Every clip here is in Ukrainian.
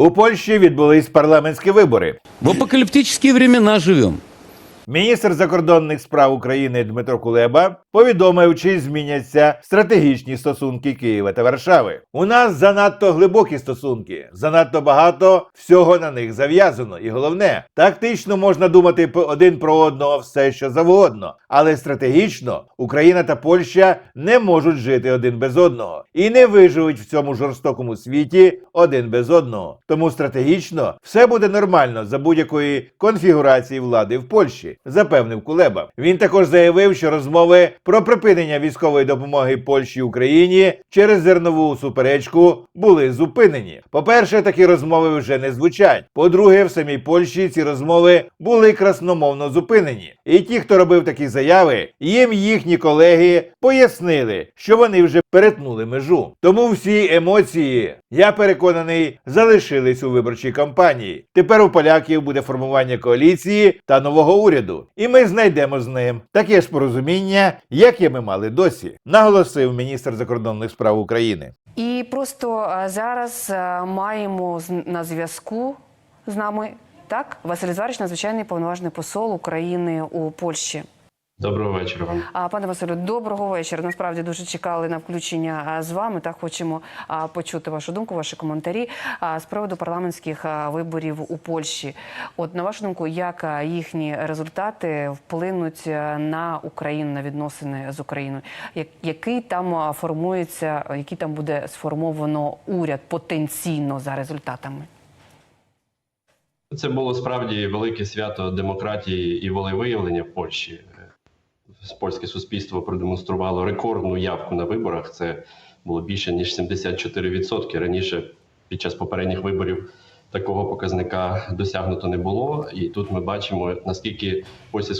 У Польщі відбулись парламентські вибори. В апокаліптичні времена живем. Міністр закордонних справ України Дмитро Кулеба повідомив, чи зміняться стратегічні стосунки Києва та Варшави. У нас занадто глибокі стосунки, занадто багато всього на них зав'язано. І головне, тактично можна думати один про одного все, що завгодно, але стратегічно Україна та Польща не можуть жити один без одного і не виживуть в цьому жорстокому світі один без одного. Тому стратегічно все буде нормально за будь-якої конфігурації влади в Польщі, запевнив Кулеба. Він також заявив, що розмови про припинення військової допомоги Польщі Україні через зернову суперечку були зупинені. По-перше, такі розмови вже не звучать. По-друге, в самій Польщі ці розмови були красномовно зупинені. І ті, хто робив такі заяви, їм їхні колеги пояснили, що вони вже перетнули межу. Тому всі емоції, я переконаний, залишились у виборчій кампанії. Тепер у поляків буде формування коаліції та нового уряду, і ми знайдемо з ним таке ж порозуміння, яке ми мали досі, наголосив міністр закордонних справ України. І просто е, зараз е, маємо на зв'язку з нами так Василь Зварич, надзвичайний повноважний посол України у Польщі. Доброго вечора вам. А пане Василю, доброго вечора. Насправді дуже чекали на включення з вами. Так хочемо почути вашу думку, ваші коментарі з приводу парламентських виборів у Польщі. От на вашу думку, як їхні результати вплинуть на Україну на відносини з Україною? Як- Який там формується, який там буде сформовано уряд потенційно за результатами? Це було справді велике свято демократії і волевиявлення в Польщі. Польське суспільство продемонструвало рекордну явку на виборах. Це було більше ніж 74%. Раніше під час попередніх виборів такого показника досягнуто не було. І тут ми бачимо наскільки польське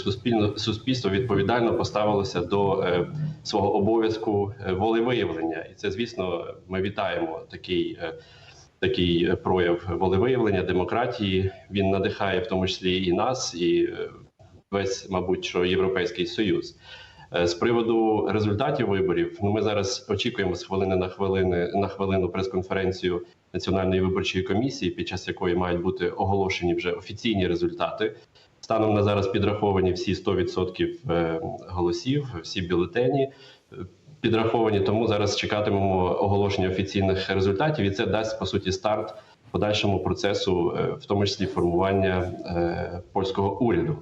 суспільство відповідально поставилося до е, свого обов'язку е, волевиявлення. І це, звісно, ми вітаємо такий. е, такий прояв волевиявлення демократії. Він надихає в тому числі і нас, і весь, мабуть, що європейський союз. Е, З приводу результатів виборів, ну ми зараз очікуємо з хвилини на хвилини на хвилину прес-конференцію Національної виборчої комісії, під час якої мають бути оголошені вже офіційні результати. Станом на зараз підраховані всі 100% е, голосів, всі бюлетені підраховані. Тому зараз чекатимемо оголошення офіційних результатів, і це дасть по суті старт подальшому процесу, е, в тому числі формування польського уряду.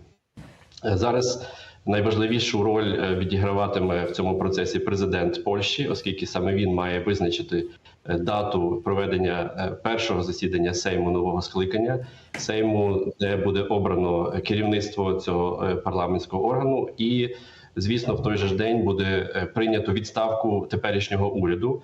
Е, Зараз найважливішу роль е, відіграватиме в цьому процесі президент Польщі, оскільки саме він має визначити е, дату проведення першого засідання Сейму нового скликання Сейму, де буде обрано керівництво цього парламентського органу, і звісно, в той же ж день буде прийнято відставку теперішнього уряду.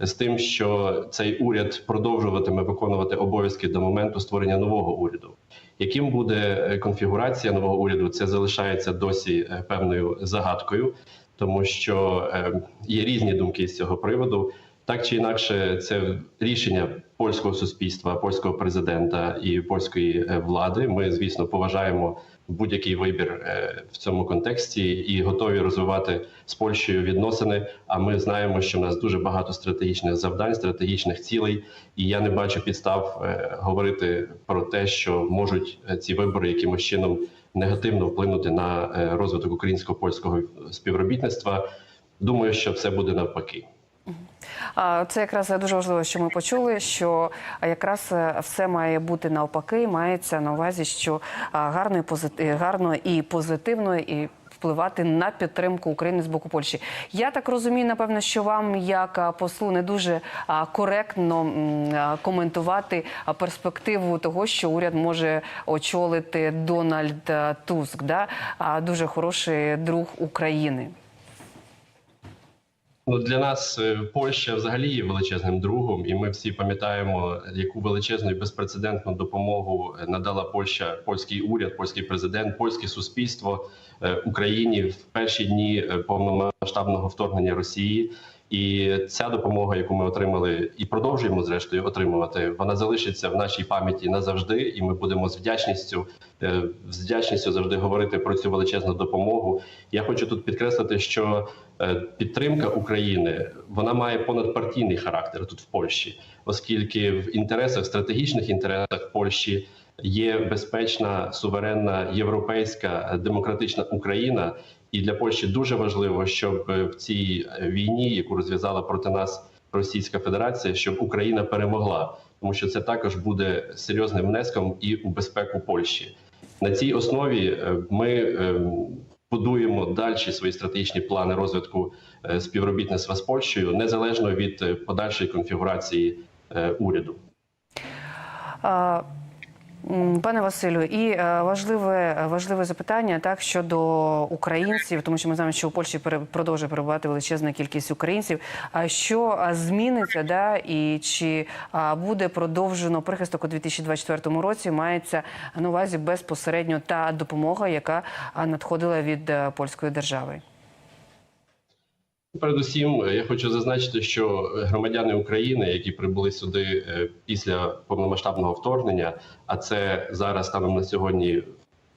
З тим, що цей уряд продовжуватиме виконувати обов'язки до моменту створення нового уряду. Яким буде е, конфігурація нового уряду, це залишається досі е, певною загадкою, тому що е, є різні думки з цього приводу. Так чи інакше, це рішення польського суспільства, польського президента і польської е, влади. Ми, звісно, поважаємо будь-який вибір е, в цьому контексті і готові розвивати з Польщею відносини. А ми знаємо, що в нас дуже багато стратегічних завдань, стратегічних цілей, і я не бачу підстав е, говорити про те, що можуть ці вибори якимось чином негативно вплинути на розвиток українсько-польського співробітництва. Думаю, що все буде навпаки. Це якраз дуже важливо, що ми почули, що якраз е, все має бути навпаки, мається на увазі, що гарно і позитив, гарно і позитивно і. Впливати на підтримку України з боку Польщі. Я так розумію, напевно, що вам, як послу, не дуже коректно коментувати перспективу того, що уряд може очолити Дональд Туск, да? дуже хороший друг України. Ну для нас е, Польща взагалі є величезним другом, і ми всі пам'ятаємо, яку величезну і безпрецедентну допомогу е, надала Польща, польський уряд, польський президент, польське суспільство е, Україні в перші дні повномасштабного вторгнення Росії. І ця допомога, яку ми отримали, і продовжуємо зрештою отримувати, вона залишиться в нашій пам'яті назавжди, і ми будемо з вдячністю е, з вдячністю завжди говорити про цю величезну допомогу. Я хочу тут підкреслити, що е, підтримка України вона має понадпартійний характер тут в Польщі, оскільки в інтересах стратегічних інтересах Польщі є безпечна, суверенна європейська демократична Україна. І для Польщі дуже важливо, щоб е, в цій е, війні, яку розв'язала проти нас Російська Федерація, щоб Україна перемогла, тому що це також буде серйозним внеском і у безпеку Польщі. На цій основі е, ми будуємо далі свої стратегічні плани розвитку співробітництва з Польщею незалежно від подальшої конфігурації уряду. А, Пане Василю, і е, важливе важливе запитання так щодо українців, тому що ми знаємо, що у Польщі продовжує перебувати величезна кількість українців. А що зміниться, да і чи буде продовжено прихисток у 2024 році? Мається на увазі безпосередньо та допомога, яка надходила від е, польської держави. Передусім, е, я хочу зазначити, що громадяни України, які прибули сюди е, після повномасштабного вторгнення, а це зараз станом на сьогодні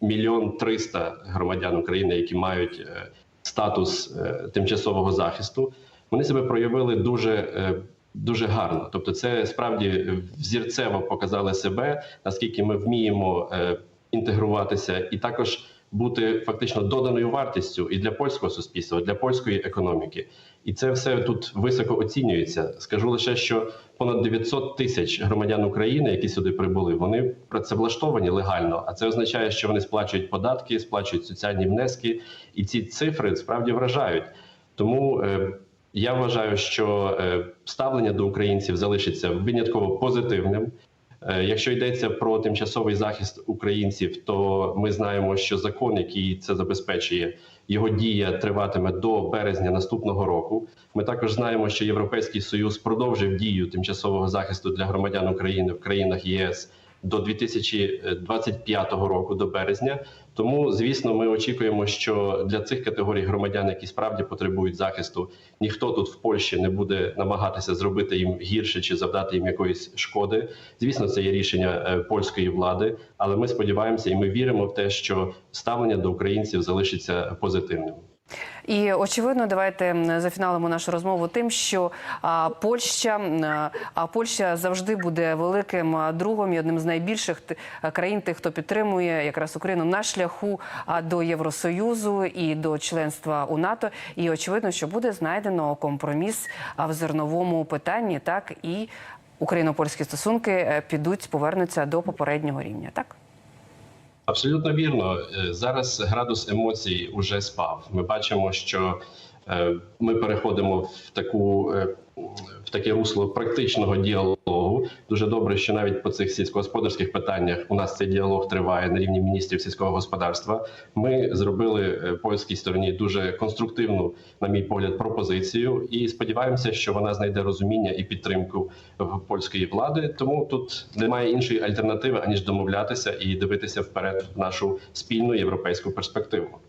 мільйон триста громадян України, які мають е, статус е, тимчасового захисту, вони себе проявили дуже. е, Дуже гарно, тобто, це справді взірцево показали себе, наскільки ми вміємо е, інтегруватися, і також бути фактично доданою вартістю і для польського суспільства, і для польської економіки. І це все тут високо оцінюється. Скажу лише, що понад 900 тисяч громадян України, які сюди прибули, вони працевлаштовані легально. А це означає, що вони сплачують податки, сплачують соціальні внески, і ці цифри справді вражають. Тому е, я вважаю, що е, ставлення до українців залишиться винятково позитивним. Е, Якщо йдеться про тимчасовий захист українців, то ми знаємо, що закон, який це забезпечує, його дія триватиме до березня наступного року. Ми також знаємо, що Європейський Союз продовжив дію тимчасового захисту для громадян України в країнах ЄС до 2025 року, до березня. Тому, звісно, ми очікуємо, що для цих категорій громадян, які справді потребують захисту, ніхто тут в Польщі не буде намагатися зробити їм гірше чи завдати їм якоїсь шкоди. Звісно, це є рішення е, польської влади, але ми сподіваємося і ми віримо в те, що ставлення до українців залишиться позитивним. І очевидно, давайте зафіналимо нашу розмову тим, що а, Польща а Польща завжди буде великим другом і одним з найбільших т- країн, тих, хто підтримує якраз Україну на шляху до Євросоюзу і до членства у НАТО. І очевидно, що буде знайдено компроміс в зерновому питанні, так і україно-польські стосунки е, підуть, повернуться до попереднього рівня. Так. Абсолютно вірно. Е, Зараз градус емоцій уже спав. Ми бачимо, що ми переходимо в таку е, в таке русло практичного діалогу. Дуже добре, що навіть по цих сільськогосподарських питаннях у нас цей діалог триває на рівні міністрів сільського господарства. Ми зробили е, польській стороні дуже конструктивну, на мій погляд, пропозицію, і сподіваємося, що вона знайде розуміння і підтримку в польської влади. Тому тут немає іншої альтернативи аніж домовлятися і дивитися вперед в нашу спільну європейську перспективу.